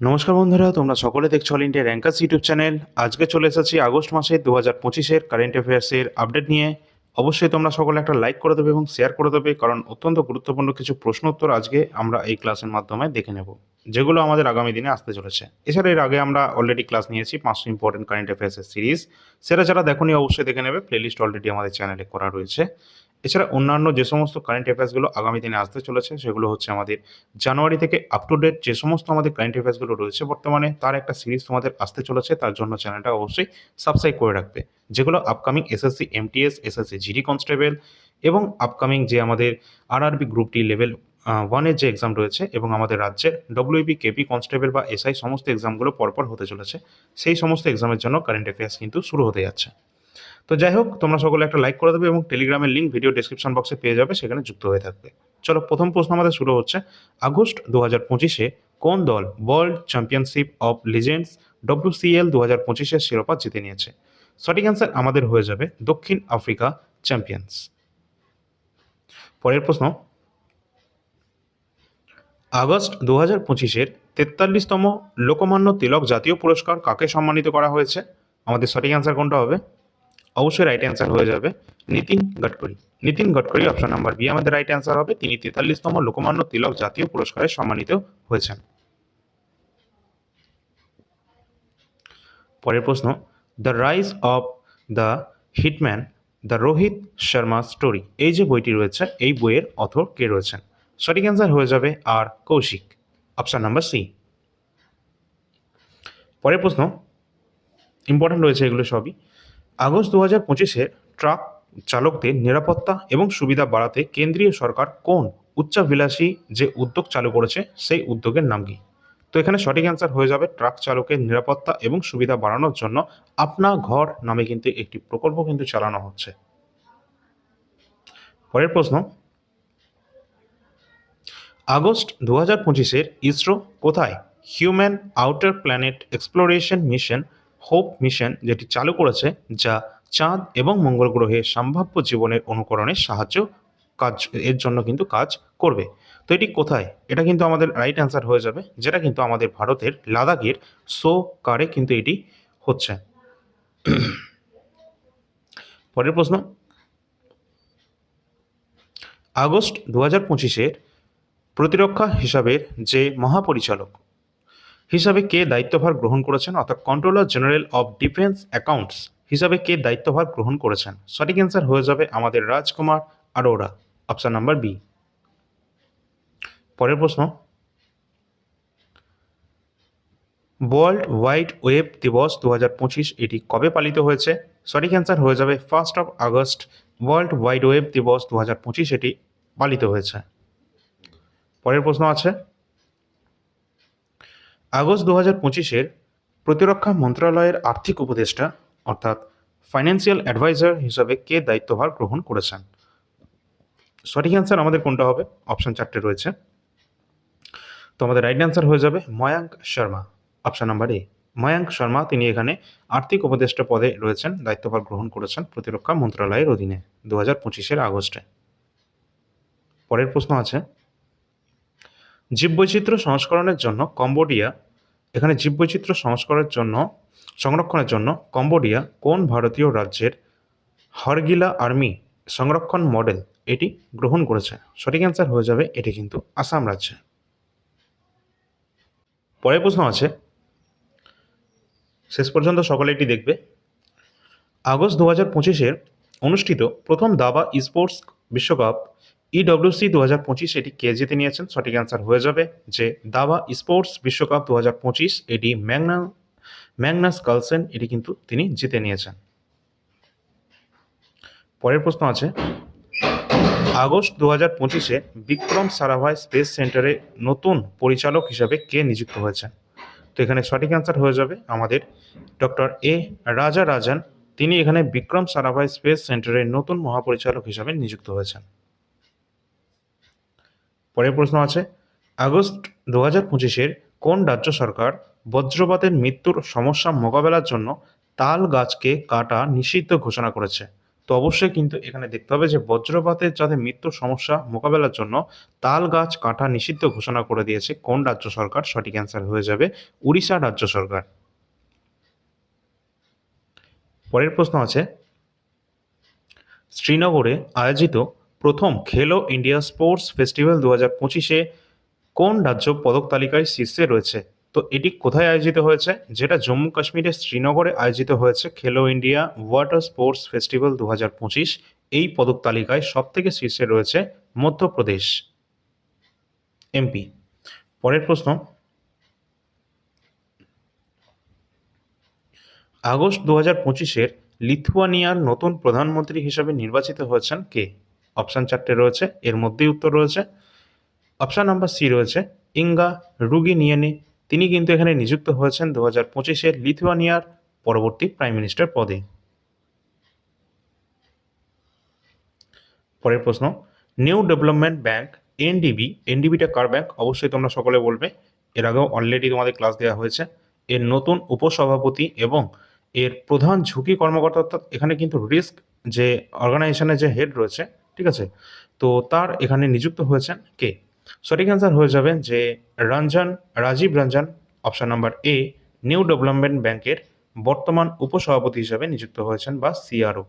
নমস্কার বন্ধুরা, তোমরা সকলে দেখছ all India rankers YouTube channel. আজকে চলে এসেছি আগস্ট মাসে দু হাজার পঁচিশের কারেন্ট অ্যাফেয়ার্সের আপডেট নিয়ে। অবশ্যই তোমরা সকলে একটা লাইক করে দেবে এবং শেয়ার করে দেবে, কারণ অত্যন্ত গুরুত্বপূর্ণ কিছু প্রশ্ন উত্তর আজকে আমরা এই ক্লাসের মাধ্যমে দেখে নেব, যেগুলো আমাদের আগামী দিনে আসতে চলেছে। এছাড়া এর আগে আমরা অলরেডি ক্লাস নিয়েছি পাঁচশো ইম্পর্টেন্ট কারেন্ট অ্যাফেয়ার্সের সিরিজ সেটা যারা দেখোনি, অবশ্যই দেখে নেবে। প্লেলিস্ট অলরেডি আমাদের চ্যানেলে করা রয়েছে। এছাড়া অন্যান্য যে সমস্ত কারেন্ট অ্যাফেয়ার্সগুলো আগামী দিনে আসতে চলেছে, সেগুলো হচ্ছে আমাদের জানুয়ারি থেকে আপ টু ডেট যে সমস্ত আমাদের কারেন্ট অ্যাফেয়ার্সগুলো রয়েছে বর্তমানে, তার একটা সিরিজ তোমাদের আসতে চলেছে, তার জন্য চ্যানেলটা অবশ্যই সাবস্ক্রাইব করে রাখবে। যেগুলো upcoming SSC MTS SSC GD constable এবং আপকামিং যে আমাদের আরআরবি গ্রুপ ডি লেভেল ওয়ানের যে এক্সাম রয়েছে এবং আমাদের রাজ্যের ডব্লিউবি কেপি কনস্টেবল বা এসআই সমস্ত এক্সামগুলো পরপর হতে চলেছে, সেই সমস্ত এক্সামের জন্য কারেন্ট অ্যাফেয়ার্স কিন্তু শুরু হতে যাচ্ছে। তো যাই হোক, তোমরা সকলে একটা লাইক করে দেবে এবং টেলিগ্রামের লিঙ্ক ভিডিও ডেসক্রিপশন বক্সে পেয়ে যাবে, সেখানে যুক্ত হয়ে থাকবে। চলো, প্রথম প্রশ্ন আমাদের শুরু হচ্ছে। আগস্ট দু হাজার পঁচিশে কোন দল world championship of legends WCL দু হাজার পঁচিশের শিরোপা জিতে নিয়েছে? সঠিক অ্যান্সার আমাদের হয়ে যাবে দক্ষিণ আফ্রিকা চ্যাম্পিয়ন্স পরের প্রশ্ন, আগস্ট দু হাজার পঁচিশের তেতাল্লিশতম লোকমান্য তিলক জাতীয় পুরস্কার কাকে সম্মানিত করা হয়েছে? আমাদের সঠিক অ্যান্সার কোনটা হবে? অবশ্যই রাইট অ্যান্সার হয়ে যাবে। Nitin Gadkari. Nitin Gadkari option number B আমাদের রাইট অ্যান্সার হবে। তিনি তেতাল্লিশতম লোকমান্য তিলক জাতীয় পুরস্কারে সম্মানিত হয়েছেন। পরের প্রশ্ন the rise of the hitman the Rohit Sharma story এই যে বইটি রয়েছে, এই বইয়ের অথর কে রয়েছেন? সঠিক অ্যান্সার হয়ে যাবে R Kaushik. Option number C পরের প্রশ্ন ইম্পর্ট্যান্ট রয়েছে এগুলো সবই। আগস্ট দু হাজার পঁচিশে ট্রাক চালকদের নিরাপত্তা এবং সুবিধা বাড়াতে কেন্দ্রীয় সরকার কোন উচ্চাভিলাষী যে উদ্যোগ চালু করেছে সেই উদ্যোগের নাম কি? তো এখানে সঠিক অ্যান্সার হয়ে যাবে ট্রাক চালকের নিরাপত্তা এবং সুবিধা বাড়ানোর জন্য আপনা ঘর নামে কিন্তু একটি প্রকল্প কিন্তু চালানো হচ্ছে। পরের প্রশ্ন, আগস্ট দু হাজার পঁচিশের ইসরো কোথায় human outer planet exploration mission hope mission যেটি চালু করেছে, যা চাঁদ এবং মঙ্গল গ্রহে সম্ভাব্য জীবনের অনুকরণে সাহায্য কাজ, এর জন্য কিন্তু কাজ করবে। তো এটি কোথায়? এটা কিন্তু আমাদের রাইট অ্যান্সার হয়ে যাবে, যেটা কিন্তু আমাদের ভারতের লাদাখের সো কারে কিন্তু এটি হচ্ছে। পরের প্রশ্ন। আগস্ট দু হাজার পঁচিশের প্রতিরক্ষা হিসাবের যে মহাপরিচালক হিসাবে কে দায়িত্বভার গ্রহণ করেছেন, অর্থাৎ controller general of defence accounts হিসাবে কে দায়িত্বভার গ্রহণ করেছেন? সঠিক অ্যান্সার হয়ে যাবে আমাদের Rajkumar Arora. Option number B পরের প্রশ্ন। ওয়ার্ল্ড ওয়াইড ওয়েব দিবস দু হাজার পঁচিশ এটি কবে পালিত হয়েছে? সঠিক অ্যান্সার হয়ে যাবে first of August world wide web দিবস দু হাজার পঁচিশ এটি পালিত হয়েছে। পরের প্রশ্ন আছে। আগস্ট দু হাজার পঁচিশের প্রতিরক্ষা মন্ত্রণালয়ের আর্থিক উপদেষ্টা, অর্থাৎ ফাইন্যান্সিয়াল অ্যাডভাইজার হিসাবে কে দায়িত্বভার গ্রহণ করেছেন? সঠিক অ্যান্সার আমাদের কোনটা হবে? অপশন চারটে রয়েছে। তো আমাদের রাইট অ্যান্সার হয়ে যাবে Mayank Sharma. Option number A Mayank Sharma তিনি এখানে আর্থিক উপদেষ্টা পদে রয়েছেন, দায়িত্বভার গ্রহণ করেছেন প্রতিরক্ষা মন্ত্রণালয়ের অধীনে দু হাজার পঁচিশের আগস্টে। পরের প্রশ্ন আছে জীববৈচিত্র্য সংস্করণের জন্য কম্বোডিয়া, এখানে জীববৈচিত্র্য সংস্করণের জন্য, সংরক্ষণের জন্য কম্বোডিয়া কোন ভারতীয় রাজ্যের হরগিলা আর্মি সংরক্ষণ মডেল এটি গ্রহণ করেছে? সঠিক অ্যান্সার হয়ে যাবে এটি কিন্তু আসাম রাজ্যে। পরের প্রশ্ন আছে। শেষ পর্যন্ত সকলে এটি দেখবে। আগস্ট দু হাজার পঁচিশের অনুষ্ঠিত প্রথম দাবা স্পোর্টস বিশ্বকাপ ইডব্লিউসি দু হাজার পঁচিশ এটি কে জিতে নিয়েছেন? সঠিক অ্যান্সার হয়ে যাবে যে দাবা স্পোর্টস বিশ্বকাপ দু হাজার পঁচিশ, এটি ম্যাগনা, ম্যাগনাস কালসেন এটি কিন্তু তিনি জিতে নিয়েছেন। পরের প্রশ্ন আছে, আগস্ট দু হাজার পঁচিশে বিক্রম সারাভাই স্পেস সেন্টারে নতুন পরিচালক হিসাবে কে নিযুক্ত হয়েছেন? তো এখানে সঠিক অ্যান্সার হয়ে যাবে আমাদের ডক্টর এ রাজা রাজান তিনি এখানে বিক্রম সারাভাই স্পেস সেন্টারের নতুন মহাপরিচালক হিসাবে নিযুক্ত হয়েছেন। পরের প্রশ্ন আছে, আগস্ট দু হাজার পঁচিশের কোন রাজ্য সরকার বজ্রপাতের মৃত্যুর সমস্যা মোকাবেলার জন্য তাল গাছকে কাটা নিষিদ্ধ ঘোষণা করেছে? তো অবশ্যই কিন্তু এখানে দেখতে হবে যে বজ্রপাতের যাদের মৃত্যুর সমস্যা মোকাবেলার জন্য তাল গাছ কাটা নিষিদ্ধ ঘোষণা করে দিয়েছে, কোন রাজ্য সরকার? সঠিক অ্যান্সার হয়ে যাবে উড়িষ্যা রাজ্য সরকার। পরের প্রশ্ন আছে, শ্রীনগরে আয়োজিত প্রথম খেলো ইন্ডিয়া স্পোর্টস ফেস্টিভ্যাল দু হাজার পঁচিশে কোন রাজ্য পদক তালিকায় শীর্ষে রয়েছে? তো এটি কোথায় আয়োজিত হয়েছে? যেটা জম্মু কাশ্মীরের শ্রীনগরে আয়োজিত হয়েছে খেলো ইন্ডিয়া ওয়াটার স্পোর্টস ফেস্টিভ্যাল দু হাজার পঁচিশ। এই পদক তালিকায় সব থেকে শীর্ষে রয়েছে মধ্যপ্রদেশ। এমপি, পরের প্রশ্ন। আগস্ট দু হাজার পঁচিশের লিথুয়ানিয়ার নতুন প্রধানমন্ত্রী হিসেবে নির্বাচিত হয়েছেন কে? অপশান চারটে রয়েছে, এর মধ্যেই উত্তর রয়েছে। অপশান নাম্বার সি রয়েছে, ইঙ্গা রুগিনিয়েনে তিনি কিন্তু এখানে নিযুক্ত হয়েছেন দু হাজার পঁচিশের লিথুয়ানিয়ার পরবর্তী প্রাইম মিনিস্টার পদে। পরের প্রশ্ন, নিউ ডেভেলপমেন্ট ব্যাংক, এনডিবি, এনডিবিটা কার ব্যাংক? অবশ্যই তোমরা সকলে বলবে। এর আগেও অলরেডি তোমাদের ক্লাস দেওয়া হয়েছে। এর নতুন উপসভাপতি এবং এর প্রধান ঝুঁকি কর্মকর্তা অর্থাৎ এখানে কিন্তু রিস্ক যে অর্গানাইজেশনের যে হেড রয়েছে ঠিক আছে? তো তার এখানে নিযুক্ত হয়েছেন কে? সঠিক অ্যান্সার হয়ে যাবে যে Ranjan, Rajiv Ranjan option number A new development ব্যাংকের বর্তমান উপসভাপতি হিসাবে নিযুক্ত হয়েছেন বা সিআরও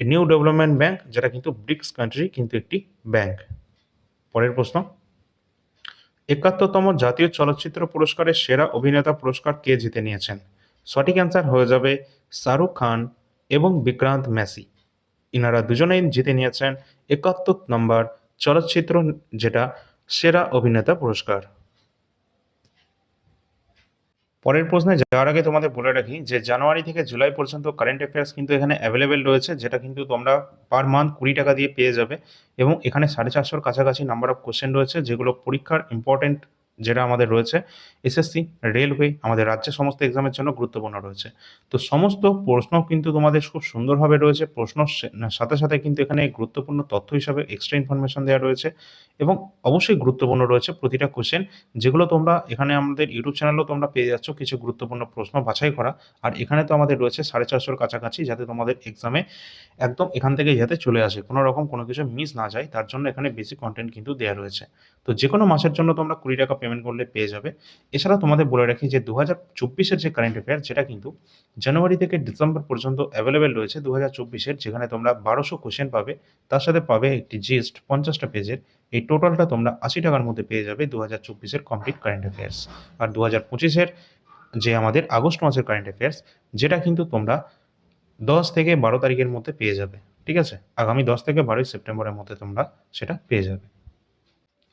নিউ ডেভেলপমেন্ট ব্যাংক যেটা কিন্তু ব্রিক্স কান্ট্রি কিন্তু একটি ব্যাংক পরের প্রশ্ন। একাত্তরতম জাতীয় চলচ্চিত্র পুরস্কারের সেরা অভিনেতা পুরস্কার কে জিতে নিয়েছেন? সঠিক অ্যান্সার হয়ে যাবে শাহরুখ খান এবং বিক্রান্ত মেসি। ইনারা দুজনেই জিতে নিয়েছেন একাত্তর নম্বর চলচ্চিত্র, যেটা সেরা অভিনেতা পুরস্কার। পরের প্রশ্নে যাওয়ার আগে তোমাদের বলে রাখি যে, জানুয়ারি থেকে জুলাই পর্যন্ত কারেন্ট অ্যাফেয়ার্স কিন্তু এখানে অ্যাভেলেবেল রয়েছে, যেটা কিন্তু তোমরা পার মান্থ কুড়ি টাকা দিয়ে পেয়ে যাবে এবং এখানে সাড়ে চারশোর কাছাকাছি নাম্বার অফ কোশ্চেন রয়েছে, যেগুলো পরীক্ষার ইম্পর্টেন্ট যেটা আমাদের রয়েছে, এসএসসি, রেলওয়ে, আমাদের রাজ্যের সমস্ত এক্সামের জন্য গুরুত্বপূর্ণ রয়েছে। তো সমস্ত প্রশ্ন কিন্তু তোমাদের খুব সুন্দরভাবে রয়েছে। প্রশ্ন সাথে সাথে কিন্তু এখানে গুরুত্বপূর্ণ তথ্য হিসাবে এক্সট্রা ইনফরমেশন দেওয়া রয়েছে এবং অবশ্যই গুরুত্বপূর্ণ রয়েছে প্রতিটা কোশ্চেন যেগুলো তোমরা এখানে আমাদের ইউটিউব চ্যানেলেও তোমরা পেয়ে যাচ্ছ কিছু গুরুত্বপূর্ণ প্রশ্ন বাছাই করা। আর এখানে তো আমাদের রয়েছে সাড়ে চারশোর কাছাকাছি যাতে তোমাদের এক্সামে একদম এখান থেকে যাতে চলে আসে। কোনো রকম কোনো কিছু মিস না যায়, তার জন্য এখানে বেশি কন্টেন্ট কিন্তু দেওয়া রয়েছে। তো যে কোনো মাসের জন্য তোমরা কুড়ি টাকা পেমেন্ট করলে পেয়ে যাবে। এছাড়া তোমাদের বলে রাখি যে দু হাজার চব্বিশের যে কারেন্ট অ্যাফেয়ার যেটা কিন্তু জানুয়ারি থেকে ডিসেম্বর পর্যন্ত অ্যাভেলেবেল রয়েছে দু হাজার চব্বিশের, যেখানে তোমরা বারোশো কোশ্চেন পাবে। তার সাথে পাবে একটি জিস্ট পঞ্চাশটা পেজের এই টোটালটা তোমরা আশি টাকার মধ্যে পেয়ে যাবে দু হাজার চব্বিশের কমপ্লিট কারেন্ট অ্যাফেয়ার্স আর দু হাজার পঁচিশের যে আমাদের আগস্ট মাসের কারেন্ট অ্যাফেয়ার্স যেটা কিন্তু তোমরা দশ থেকে বারো তারিখের মধ্যে পেয়ে যাবে। ঠিক আছে? আগামী দশ থেকে বারোই সেপ্টেম্বরের মধ্যে তোমরা সেটা পেয়ে যাবে।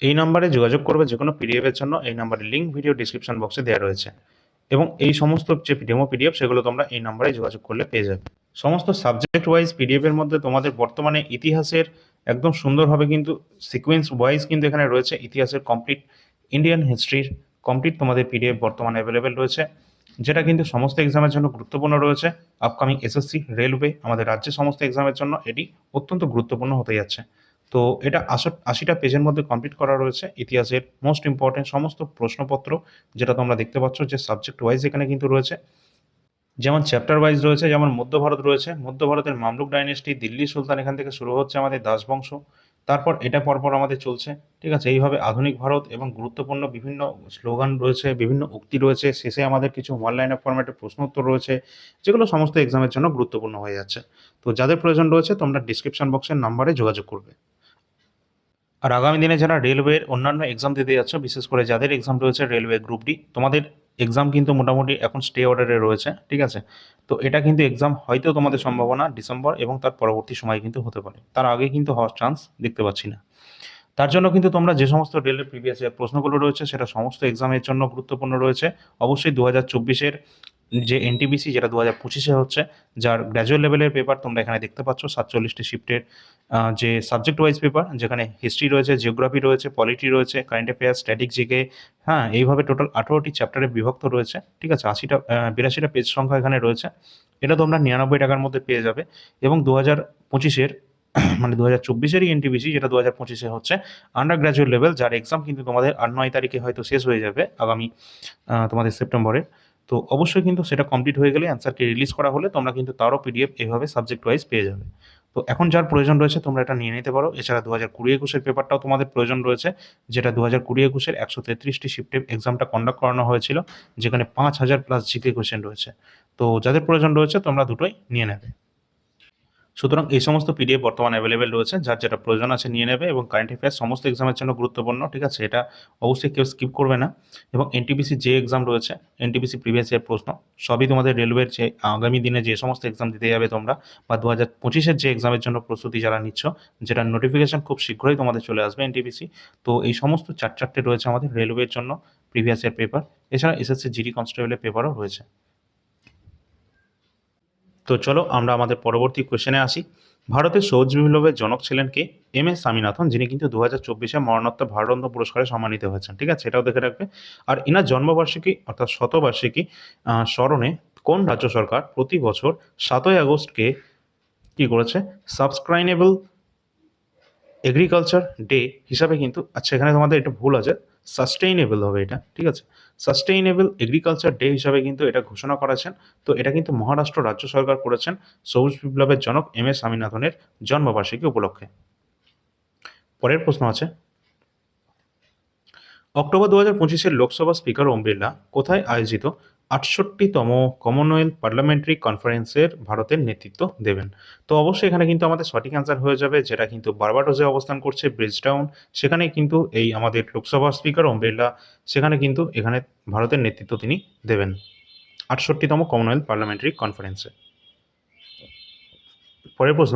এই নাম্বারে যোগাযোগ করবে যে কোনো পিডিএফের জন্য। এই নাম্বারের লিঙ্ক ভিডিও ডিসক্রিপশন বক্সে দেওয়া রয়েছে। এবং এই সমস্ত যে ডেমো পিডিএফ সেগুলো তোমরা এই নাম্বারে যোগাযোগ করলে পেয়ে যাবে। সমস্ত সাবজেক্ট ওয়াইজ পিডিএফের মধ্যে তোমাদের বর্তমানে ইতিহাসের একদম সুন্দরভাবে কিন্তু সিকোয়েন্স ওয়াইজ কিন্তু এখানে রয়েছে। ইতিহাসের কমপ্লিট ইন্ডিয়ান হিস্ট্রির কমপ্লিট তোমাদের পিডিএফ বর্তমানে অ্যাভেলেবেল রয়েছে। যেটা কিন্তু সমস্ত এক্সামের জন্য গুরুত্বপূর্ণ রয়েছে। আপকামিং এসএসসি রেলওয়ে আমাদের রাজ্যের সমস্ত এক্সামের জন্য এটি অত্যন্ত গুরুত্বপূর্ণ হতে যাচ্ছে। তো এটা আশো, আশিটা পেজের মধ্যে কমপ্লিট করা রয়েছে। ইতিহাসের মোস্ট ইম্পর্টেন্ট সমস্ত প্রশ্নপত্র যেটা তোমরা দেখতে পাচ্ছ যে সাবজেক্ট ওয়াইজ এখানে কিন্তু রয়েছে। যেমন চ্যাপ্টার ওয়াইজ রয়েছে, যেমন মধ্য ভারত রয়েছে। মধ্য ভারতের মামলুক ডাইনেস্টি দিল্লি সুলতান এখান থেকে শুরু হচ্ছে আমাদের দাসবংশ। তারপর এটা পরপর আমাদের চলছে। ঠিক আছে? এইভাবে আধুনিক ভারত এবং গুরুত্বপূর্ণ বিভিন্ন স্লোগান রয়েছে, বিভিন্ন উক্তি রয়েছে। শেষে আমাদের কিছু ওয়ান লাইন অফ ফরম্যাটের প্রশ্ন উত্তর রয়েছে। যেগুলো সমস্ত এক্সামের জন্য গুরুত্বপূর্ণ হয়ে যাচ্ছে। তো যাদের প্রয়োজন রয়েছে তোমরা ডিসক্রিপশন বক্সের নাম্বারে যোগাযোগ করবে। আর আগামী দিনে যারা রেলওয়ের অন্যান্য এক্সাম দিতে যাচ্ছ, বিশেষ করে যাদের এক্সাম রয়েছে রেলওয়ে গ্রুপ ডি তোমাদের এক্সাম কিন্তু মোটামুটি এখন স্টে অর্ডারে রয়েছে, ঠিক আছে? তো এটা কিন্তু এক্সাম হয়তো তোমাদের সম্ভাবনা ডিসেম্বর এবং তার পরবর্তী সময় কিন্তু হতে পারে। তার আগে কিন্তু হওয়ার চান্স দেখতে পাচ্ছি না। তার জন্য কিন্তু তোমরা যে সমস্ত রেলের প্রিভিয়াস ইয়ার প্রশ্নগুলো রয়েছে, সেটা সমস্ত এক্সামের জন্য গুরুত্বপূর্ণ রয়েছে। অবশ্যই দু হাজার চব্বিশের যে এনটিবিসি যেটা দু হাজার পঁচিশে হচ্ছে, যার গ্র্যাজুয়েট লেভেলের পেপার তোমরা এখানে দেখতে পাচ্ছ, সাতচল্লিশটি শিফটের যে সাবজেক্ট ওয়াইজ পেপার যেখানে হিস্ট্রি রয়েছে জিওগ্রাফি রয়েছে পলিটি রয়েছে কারেন্ট অ্যাফেয়ার্স স্ট্যাটিক জিকে হ্যাঁ এইভাবে টোটাল আঠেরোটি চ্যাপ্টারে বিভক্ত রয়েছে, ঠিক আছে, আশিটা বিরাশিটা পেজ সংখ্যা এখানে রয়েছে, এটা তোমরা নিরানব্বই টাকার মধ্যে পেয়ে যাবে, এবং দু হাজার পঁচিশের মানে দু হাজার চব্বিশেরই এনটিবিসি যেটা দু হাজার পঁচিশে হচ্ছে আন্ডার গ্র্যাজুয়েট লেভেল যার এক্সাম কিন্তু তোমাদের আট নয় তারিখে হয়তো শেষ হয়ে যাবে, আগামী তোমাদের সেপ্টেম্বরে তো অবশ্যই কিন্তু সেটা কমপ্লিট হয়ে গেলে অ্যান্সারকে রিলিজ করা হলে তোমরা কিন্তু তারও পিডিএফ এভাবে সাবজেক্ট ওয়াইজ পেয়ে যাবে। তো এখন যার প্রয়োজন রয়েছে তোমরা এটা নিয়ে নিতে পারো। এছাড়া দু হাজার কুড়ি একুশের পেপারটাও তোমাদের প্রয়োজন রয়েছে, যেটা দু হাজার কুড়ি একুশের একশো তেত্রিশটি শিফটে এক্সামটা কন্ডাক্ট করানো হয়েছিল, যেখানে পাঁচ হাজার প্লাস জিকে কোয়েশ্চেন রয়েছে। তো যাদের প্রয়োজন রয়েছে তোমরা দুটোই নিয়ে নেবে। সুতরাং এই সমস্ত পিডিএফ বর্তমানে অ্যাভেলেবেল রয়েছে, যার যেটা প্রয়োজন আছে নিয়ে নেবে এবং কারেন্ট অ্যাফেয়ার্স সমস্ত এক্সামের জন্য গুরুত্বপূর্ণ, ঠিক আছে? এটা অবশ্যই কেউ স্কিপ করবে না। এবং এনটিপিসি যে এক্সাম রয়েছে এনটিপিসি প্রিভিয়াস ইয়ার প্রশ্ন, সবই তোমাদের রেলওয়ের যে আগামী দিনে যে সমস্ত এক্সাম দিতে যাবে তোমরা বা দু হাজার পঁচিশের যে এক্সামের জন্য প্রস্তুতি যারা নিচ্ছ যেটা নোটিফিকেশন খুব শীঘ্রই তোমাদের চলে আসবে এনটিপিসি তো এই সমস্ত চার চারটে রয়েছে আমাদের রেলওয়ের জন্য প্রিভিয়াস ইয়ার পেপার এছাড়া এসএসসি জিডি কনস্টেবলের পেপারও রয়েছে। তো চলো আমরা আমাদের পরবর্তী কোয়েশনে আসি। ভারতের সৌজ বিপ্লবের জনক ছিলেন কে? এম এস স্বামীনাথন, যিনি কিন্তু দু হাজার চব্বিশে মরণোত্তর ভারতরত্ন পুরস্কারে সম্মানিত হয়েছেন। ঠিক আছে এটাও দেখে রাখবে। আর এনার জন্মবার্ষিকী, অর্থাৎ শতবার্ষিকী স্মরণে কোন রাজ্য সরকার প্রতি বছর সাতই আগস্টকে কি করেছে? সাবস্ক্রাইনেবল এগ্রিকালচার ডে হিসাবে কিন্তু আচ্ছা এখানে তোমাদের এটা ভুল আছে। সাস্টেইনেবল হবে এটা, ঠিক আছে? সাস্টেইনেবল এগ্রিকালচার ডে হিসাবে কিন্তু এটা ঘোষণা করেছেন। তো এটা কিন্তু মহারাষ্ট্র রাজ্য সরকার করেছেন। সবুজ বিপ্লবের জনক এম এস স্বামীনাথনের জন্মবার্ষিকী উপলক্ষে। পরের প্রশ্ন আছে। অক্টোবর দু হাজার পঁচিশের লোকসভা স্পিকার ওম বিড়লা কোথায় আয়োজিত আটষট্টিতম কমনওয়েলথ পার্লামেন্টারি কনফারেন্সের ভারতের নেতৃত্ব দেবেন। তো অবশ্যই এখানে কিন্তু আমাদের সঠিক অ্যান্সার হয়ে যাবে, যেটা কিন্তু বারবাডোজে অবস্থান করছে ব্রিজটাউন সেখানে কিন্তু এই আমাদের লোকসভা স্পিকার ওম বিড়লা, সেখানে কিন্তু এখানে ভারতের নেতৃত্ব তিনি দেবেন। আটষট্টিতম কমনওয়েলথ পার্লামেন্টারি কনফারেন্সে পরের প্রশ্ন,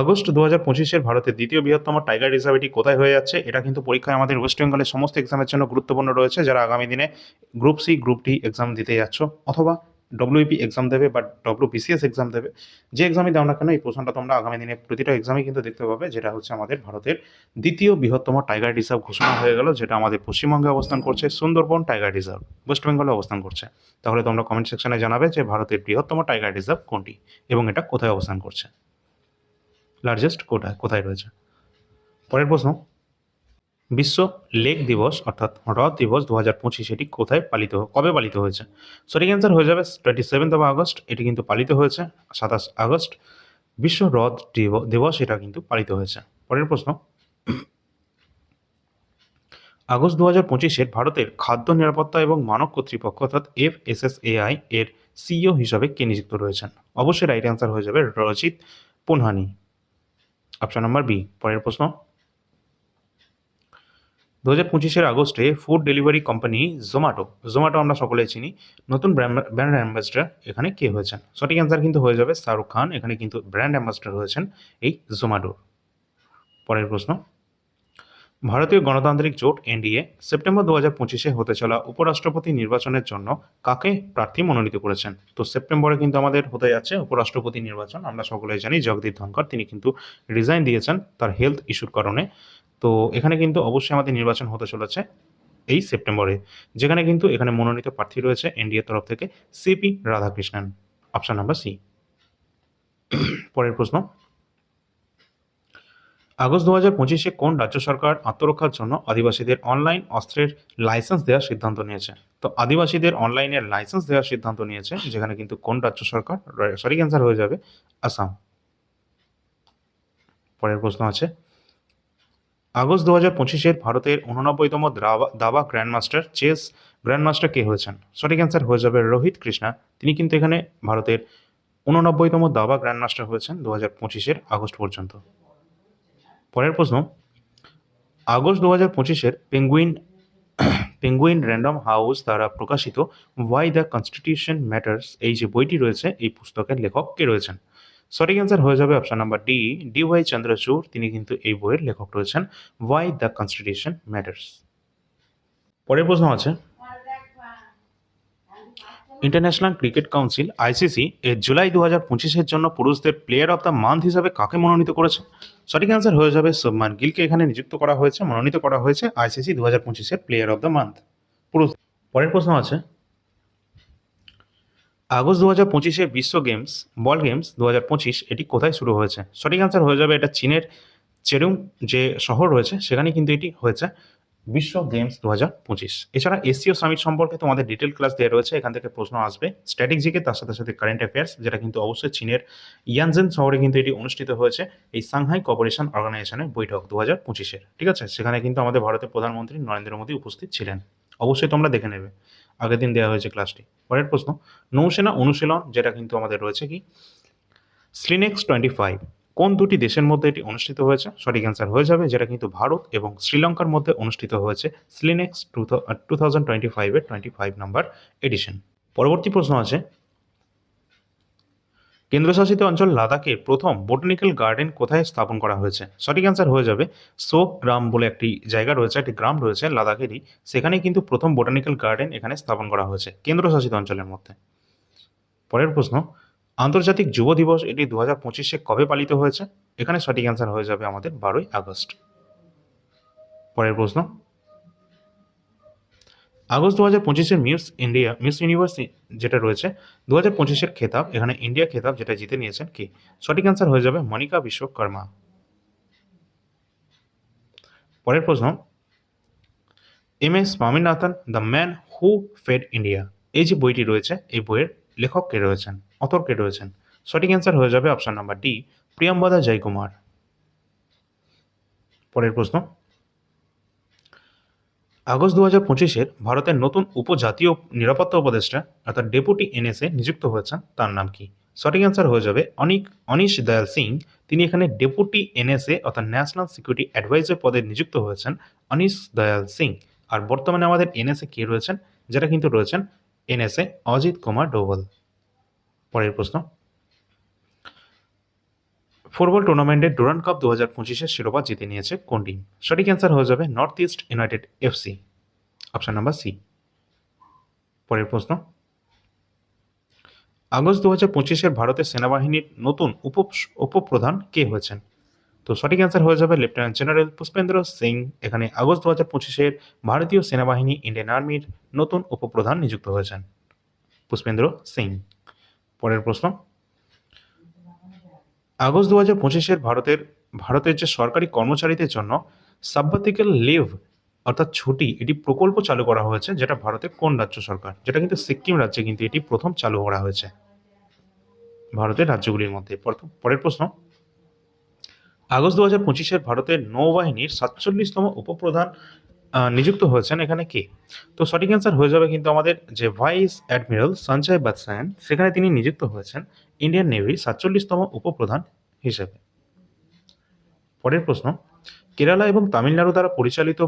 আগস্ট দু হাজার পঁচিশের ভারতের দ্বিতীয় বৃহত্তম টাইগার রিজার্ভ এটি কোথায় হয়ে যাচ্ছে? এটা কিন্তু পরীক্ষায় আমাদের ওয়েস্ট বেঙ্গলের সমস্ত এক্সামের জন্য গুরুত্বপূর্ণ রয়েছে, যারা আগামী দিনে group C group D exam দিতে যাচ্ছ অথবা ডব্লিউপি এক্সাম দেবে বা ডব্লিউ বিসিএস এক্সাম দেবে। যে এক্সামই দাও না কেন, এই প্রশ্নটা তোমরা আগামী দিনে প্রতিটা এক্সামে কিন্তু দেখতে পাবে, যেটা হচ্ছে আমাদের ভারতের দ্বিতীয় বৃহত্তম টাইগার রিজার্ভ ঘোষণা হয়ে গেল, যেটা আমাদের পশ্চিমবঙ্গে অবস্থান করছে, সুন্দরবন টাইগার রিজার্ভ, ওয়েস্ট বেঙ্গলে অবস্থান করছে। তাহলে তোমরা কমেন্ট সেকশনে জানাবে যে ভারতের বৃহত্তম টাইগার রিজার্ভ কোনটি এবং এটা কোথায় অবস্থান করছে। লার্জেস্ট কোথায় কোথায় রয়েছে? পরের প্রশ্ন, বিশ্ব লেক দিবস অর্থাৎ হ্রদ দিবস দু হাজার পঁচিশ এটি কোথায় পালিত, কবে পালিত হয়েছে? সঠিক অ্যান্সার হয়ে যাবে টোয়েন্টি সেভেন্থ অফ আগস্ট এটি কিন্তু পালিত হয়েছে সাতাশ আগস্ট বিশ্ব হ্রদ দিবস এটা কিন্তু পালিত হয়েছে। পরের প্রশ্ন, আগস্ট দু হাজার পঁচিশের ভারতের খাদ্য নিরাপত্তা এবং মানক কর্তৃপক্ষ অর্থাৎ এফ এস এস এআই এর সিইও হিসাবে কে নিযুক্ত রয়েছেন? অবশ্যই রাইট অ্যান্সার হয়ে যাবে রচিত পুনহানি। অপশন নম্বর বি পরের প্রশ্ন। দু হাজার পঁচিশের আগস্টে food delivery company Zomato Zomato আমরা সকলেই চিনি, নতুন ব্র্যান্ড ব্র্যান্ড অ্যাম্বাসডার এখানে কে হয়েছেন? সঠিক অ্যান্সার কিন্তু হয়ে যাবে শাহরুখ খান, এখানে কিন্তু ব্র্যান্ড অ্যাম্বাসডার হয়েছেন এই জোম্যাটোর পরের প্রশ্ন। ভারতীয় গণতান্ত্রিক জোট এনডিএ সেপ্টেম্বর দু হাজার পঁচিশে হতে চলা উপরাষ্ট্রপতি নির্বাচনের জন্য কাকে প্রার্থী মনোনীত করেছেন? তো সেপ্টেম্বরে কিন্তু আমাদের হতে যাচ্ছে উপরাষ্ট্রপতি নির্বাচন। আমরা সকলেই জানি জগদীপ ধনকর তিনি কিন্তু রিজাইন দিয়েছেন তার হেলথ ইস্যুর কারণে। তো এখানে কিন্তু অবশ্যই আমাদের নির্বাচন হতে চলেছে এই সেপ্টেম্বরে, যেখানে কিন্তু এখানে মনোনীত প্রার্থী রয়েছে এনডিএ তরফ থেকে C P Radhakrishnan. Option number C পরের প্রশ্ন আগস্ট দু হাজার পঁচিশে কোন রাজ্য সরকার আত্মরক্ষার জন্য আদিবাসীদের অনলাইন অস্ত্রের লাইসেন্স দেওয়ার সিদ্ধান্ত নিয়েছে? তো আদিবাসীদের অনলাইনের লাইসেন্স দেওয়ার সিদ্ধান্ত নিয়েছে, যেখানে কিন্তু কোন রাজ্য সরকার সরি ক্যান্সার হয়ে যাবে, আসাম। পরের প্রশ্ন আছে। আগস্ট দু হাজার পঁচিশের ভারতের উননব্বইতম দাবা দাবা গ্র্যান্ডমাস্টার, চেস গ্র্যান্ডমাস্টার কে হয়েছেন? সঠিক অ্যান্সার হয়ে যাবে রোহিত কৃষ্ণা। তিনি কিন্তু এখানে ভারতের উননব্বইতম দাবা গ্র্যান্ডমাস্টার হয়েছেন দু হাজার পঁচিশের আগস্ট পর্যন্ত। পরের প্রশ্ন, আগস্ট দু হাজার পঁচিশের পেঙ্গুইন পেঙ্গুইন র্যান্ডম হাউস দ্বারা প্রকাশিত ওয়াই দ্য কনস্টিটিউশন ম্যাটার্স এই যে বইটি রয়েছে, এই পুস্তকের লেখক কে রয়েছেন? সঠিক অ্যান্সার হয়ে যাবে option number D D Y Chandrachud. তিনি কিন্তু এই বইয়ের লেখক রয়েছেন। ওয়াই দ্য কনস্টিটিউশন ম্যাটার্স পরের প্রশ্ন আছে ইন্টারন্যাশনাল ক্রিকেট কাউন্সিল আইসিসি এর জুলাই দু হাজার পঁচিশের জন্য পুরুষদের প্লেয়ার অফ দ্য মান্থ হিসাবে কাকে মনোনীত করেছে? সঠিক অ্যান্সার হয়ে যাবে সুবমান গিলকে এখানে নিযুক্ত করা হয়েছে, মনোনীত করা হয়েছে আইসিসি দু হাজার পঁচিশের প্লেয়ার অফ দ্য মান্থ পুরুষ পরের প্রশ্ন আছে। আগস্ট দু হাজার পঁচিশে বিশ্ব গেমস বল গেমস দু হাজার পঁচিশ, এটি কোথায় শুরু হয়েছে? সঠিক অ্যান্সার হয়ে যাবে এটা চীনের চেরুং যে শহর রয়েছে সেখানে কিন্তু এটি হয়েছে। বিশ্ব গেমস দু হাজার পঁচিশ। এছাড়া এসিও সামিট সম্পর্কে তোমাদের ডিটেল ক্লাস দেওয়া রয়েছে, এখান থেকে প্রশ্ন আসবে। স্ট্র্যাটেজিকে তার সাথে সাথে কারেন্ট অ্যাফেয়ার্স যেটা কিন্তু অবশ্যই চীনের ইয়ানজেন শহরে কিন্তু এটি অনুষ্ঠিত হয়েছে এই সাংহাই কপারেশন অর্গানাইজেশনের বৈঠক দু হাজার পঁচিশের। ঠিক আছে? সেখানে কিন্তু আমাদের ভারতের প্রধানমন্ত্রী নরেন্দ্র মোদী উপস্থিত ছিলেন। অবশ্যই তোমরা দেখে নেবে। আগের দিন দেওয়া হয়েছে ক্লাসটি পরের প্রশ্ন, নৌসেনা অনুশীলন, যেটা কিন্তু আমাদের রয়েছে কি? স্লিনেক্স টোয়েন্টি ফাইভ কোন দুটি দেশের মধ্যে এটি অনুষ্ঠিত হয়েছে? সঠিক অ্যান্সার হয়ে যাবে, যেটা কিন্তু ভারত এবং শ্রীলঙ্কার মধ্যে অনুষ্ঠিত হয়েছে SLINEX two two thousand twenty ফাইভের টোয়েন্টি ফাইভ নাম্বার এডিশন পরবর্তী প্রশ্ন আছে। কেন্দ্রশাসিত অঞ্চল লাদাখের প্রথম বোটানিক্যাল গার্ডেন কোথায় স্থাপন করা হয়েছে? সঠিক অ্যান্সার হয়ে যাবে সোক গ্রাম বলে একটি জায়গা রয়েছে, একটি গ্রাম রয়েছে লাদাখেরই। সেখানে কিন্তু প্রথম বোটানিক্যাল গার্ডেন এখানে স্থাপন করা হয়েছে কেন্দ্রশাসিত অঞ্চলের মধ্যে। পরের প্রশ্ন আন্তর্জাতিক যুব দিবস এটি দু হাজার পঁচিশে কবে পালিত হয়েছে? এখানে সঠিক অ্যান্সার হয়ে যাবে আমাদের বারোই আগস্ট। পরের প্রশ্ন। আগস্ট দু হাজার পঁচিশের মিস ইন্ডিয়া, মিস ইউনিভার্স যেটা রয়েছে দু হাজার পঁচিশের খেতাব, এখানে ইন্ডিয়া খেতাব যেটা জিতে নিয়েছেন কি? সঠিক অ্যান্সার হয়ে যাবে মনিকা বিশ্বকর্মা। পরের প্রশ্ন। M S Swaminathan, the man who fed India. এই যে বইটি রয়েছে, এই বইয়ের লেখক কে রয়েছেন? অথর কে রয়েছেন। সঠিক অ্যান্সার হয়ে যাবে option number D Priyambada Jaykumar. পরের প্রশ্ন। আগস্ট দু হাজার পঁচিশের ভারতের নতুন উপজাতীয় নিরাপত্তা উপদেষ্টা, অর্থাৎ ডেপুটি এনএসএ, নিযুক্ত হয়েছেন। তার নাম কি? সঠিক অ্যান্সার হয়ে যাবে অনিক, অনিশ দয়াল সিং। তিনি এখানে ডেপুটি এনএসএ, অর্থাৎ ন্যাশনাল সিকিউরিটি অ্যাডভাইজার পদে নিযুক্ত হয়েছেন অনিশ দয়াল সিং। আর বর্তমানে আমাদের এনএসএ কে রয়েছেন? যেটা কিন্তু রয়েছেন এনএসএ অজিত কুমার ডোভাল। পরের প্রশ্ন। ফুটবল টুর্নামেন্টের ডুরান্ড কাপ দু হাজার পঁচিশের শিরোপা জিতে নিয়েছে কোন টিম? সঠিক অ্যান্সার হয়ে যাবে north east united FC. Option number C. পরের প্রশ্ন। আগস্ট দু হাজার পঁচিশের ভারতের সেনাবাহিনীর নতুন উপ উপপ্রধান কে হয়েছেন? তো সঠিক অ্যান্সার হয়ে যাবে লেফটেন্যান্ট জেনারেল পুষ্পেন্দ্র সিং। এখানে আগস্ট দু হাজার পঁচিশের ভারতীয় সেনাবাহিনী, ইন্ডিয়ান আর্মির নতুন উপপ্রধান নিযুক্ত হয়েছেন পুষ্পেন্দ্র সিং। পরের প্রশ্ন। আগস্ট দু হাজার পঁচিশের ভারতের ভারতের যে সরকারি কর্মচারীদের জন্য সাব্বাতিক্যাল লিভ অর্থাৎ ছুটি, এটি প্রকল্প চালু করা হয়েছে, যেটা ভারতের কোন রাজ্য সরকার? যেটা কিন্তু সিকিম রাজ্যে কিন্তু এটি প্রথম চালু করা হয়েছে। ভারতের রাজ্যগুলির মধ্যে। পরের প্রশ্ন। আগস্ট দু হাজার পঁচিশের ভারতের নৌবাহিনীর সাতচল্লিশতম উপপ্রধান নিযুক্ত হয়েছেন এখানে কে? তো সঠিক অ্যান্সার হয়ে যাবে কিন্তু আমাদের যে ভাইস অ্যাডমিরাল সঞ্জয় বাদশায়ন সেখানে তিনি নিযুক্ত হয়েছেন ইন্ডিয়ান নেভির সাতচল্লিশতম উপপ্রধান হিসেবে। পরের প্রশ্ন, কেরালা এবং তামিলনাড়ু দ্বারা পরিচালিত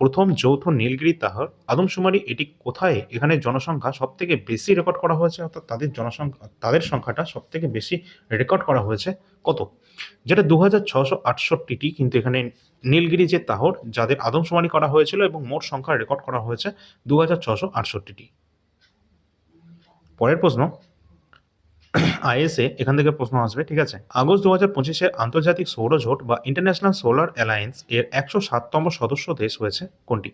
প্রথম যৌথ নীলগিরি তাহর আদমশুমারি এটি কোথায়? এখানে জনসংখ্যা সব থেকে বেশি রেকর্ড করা হয়েছে, অর্থাৎ তাদের জনসংখ্যা, তাদের সংখ্যাটা সব থেকে বেশি রেকর্ড করা হয়েছে। কত? যেটা দু হাজার ছশো আটষট্টিটি, কিন্তু এখানে নীলগিরি যে তাহর, যাদের আদমশুমারি করা হয়েছিল এবং মোট সংখ্যা রেকর্ড করা হয়েছে দু হাজার ছশো আটষট্টিটি। পরের প্রশ্ন আইএসএ এখান থেকে প্রশ্ন আসবে, ঠিক আছে? আগস্ট দু হাজার পঁচিশে আন্তর্জাতিক সৌরজোট বা ইন্টারন্যাশনাল সোলার অ্যালায়েন্স এর একশো সাততম সদস্য দেশ হয়েছে কোনটি?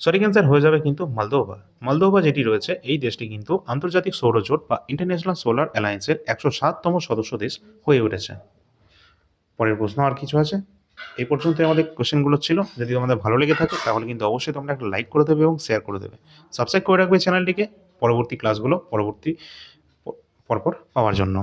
সঠিক অ্যান্সার হয়ে যাবে কিন্তু মালদোভা মালদোভা যেটি রয়েছে, এই দেশটি কিন্তু আন্তর্জাতিক সৌরজোট বা ইন্টারন্যাশনাল সোলার অ্যালায়েন্সের একশো সাততম সদস্য দেশ হয়ে উঠেছে। পরের প্রশ্ন আর কিছু আছে? এই পর্যন্ত আমাদের কোশ্চেনগুলো ছিল। যদি তোমাদের ভালো লেগে থাকে, তাহলে কিন্তু অবশ্যই তোমরা একটা লাইক করে দেবে এবং শেয়ার করে দেবে। সাবস্ক্রাইব করে রাখবে চ্যানেলটিকে। পরবর্তী ক্লাসগুলো পরবর্তী পরপর পাওয়ার জন্য।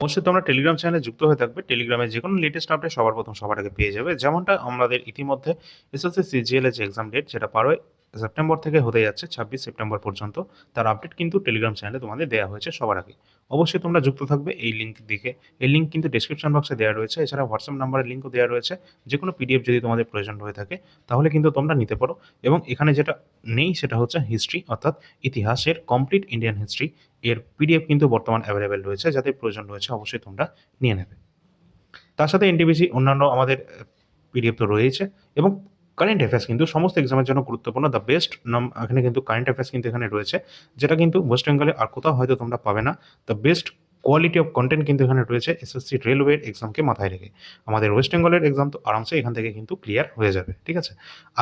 অবশ্যই তোমরা টেলিগ্রাম চ্যানেলে যুক্ত হয়ে থাকবে। টেলিগ্রামে যে কোনো লেটেস্ট আপডেট সবার প্রথম সবার আগে পেয়ে যাবে। যেমনটা আমাদের ইতিমধ্যে এসএসসি সিজিএল এর যে এক্সাম ডেট যেটা বারোই সেপ্টেম্বর থেকে হতে যাচ্ছে ছাব্বিশ সেপ্টেম্বর পর্যন্ত। তার আপডেট কিন্তু টেলিগ্রাম চ্যানেলে তোমাদের দেওয়া হয়েছে সবার আগে। অবশ্যই তোমরা যুক্ত থাকবে এই লিঙ্ক দিকে এই লিঙ্ক কিন্তু ডিসক্রিপশন বক্সে দেওয়া রয়েছে। এছাড়া হোয়াটসঅ্যাপ নাম্বারের লিঙ্কও দেওয়া রয়েছে। যে কোনো পিডিএফ যদি তোমাদের প্রয়োজন হয়ে থাকে, তাহলে কিন্তু তোমরা নিতে পারো। এবং এখানে যেটা নেই সেটা হচ্ছে হিস্ট্রি অর্থাৎ ইতিহাসের কমপ্লিট ইন্ডিয়ান হিস্ট্রি এর পিডিএফ কিন্তু বর্তমান অ্যাভেলেবেল রয়েছে। যাদের প্রয়োজন রয়েছে, অবশ্যই তোমরা নিয়ে নেবে। তার সাথে এনটিপিসি অন্যান্য আমাদের পিডিএফ তো রয়েছে এবং কারেন্ট অ্যাফেয়ার্স কিন্তু সমস্ত এক্সামের জন্য গুরুত্বপূর্ণ দ্য বেস্ট নাম এখানে কিন্তু কারেন্ট অ্যাফেয়ার্স কিন্তু এখানে রয়েছে, যেটা কিন্তু ওয়েস্ট বেঙ্গলে আর কোথাও হয়তো তোমরা পাবে না। The best quality of content কিন্তু এখানে রয়েছে এসএসসি রেলওয়ের এক্সামকে মাথায় রেখে। আমাদের ওয়েস্ট বেঙ্গলের এক্সাম তো আরামসে এখান থেকে কিন্তু ক্লিয়ার হয়ে যাবে, ঠিক আছে?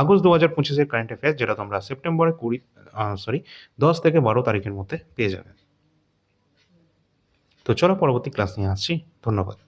আগস্ট দু হাজার পঁচিশের কারেন্ট অ্যাফেয়ার্স যেটা তোমরা সেপ্টেম্বরে কুড়ি সরি দশ থেকে বারো তারিখের মধ্যে পেয়ে যাবে। তো চলো পরবর্তী ক্লাস নিয়ে আসছি, ধন্যবাদ।